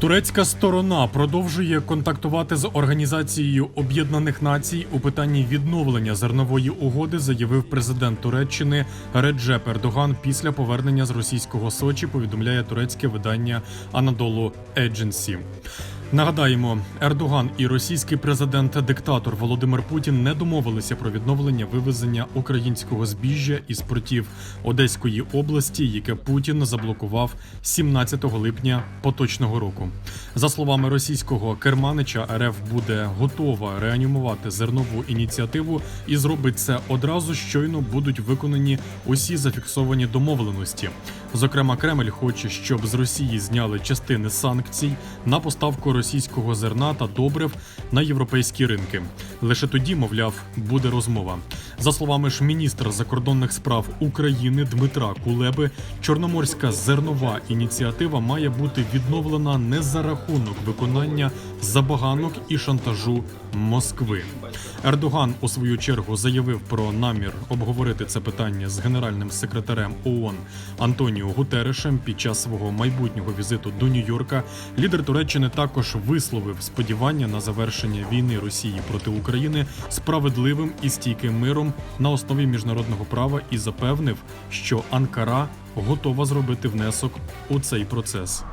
Турецька сторона продовжує контактувати з Організацією Об'єднаних Націй у питанні відновлення зернової угоди, заявив президент Туреччини Реджеп Ердоган після повернення з російського Сочі. Повідомляє турецьке видання Анадолу Едженсі. Нагадаємо, Ердоган і російський президент-диктатор Володимир Путін не домовилися про відновлення вивезення українського збіжжя із портів Одеської області, яке Путін заблокував 17 липня поточного року. За словами російського керманича, РФ буде готова реанімувати зернову ініціативу і зробить це одразу щойно будуть виконані усі зафіксовані домовленості. Зокрема, Кремль хоче, щоб з Росії зняли частини санкцій на поставку російського зерна та добрив на європейські ринки. Лише тоді, мовляв, буде розмова. За словами ж міністра закордонних справ України Дмитра Кулеби, чорноморська зернова ініціатива має бути відновлена не за рахунок виконання забаганок і шантажу Москви. Ердоган у свою чергу заявив про намір обговорити це питання з генеральним секретарем ООН Антоніо Гутерешем під час свого майбутнього візиту до Нью-Йорка. Лідер Туреччини також висловив сподівання на завершення війни Росії проти України справедливим і стійким миром на основі міжнародного права і запевнив, що Анкара готова зробити внесок у цей процес.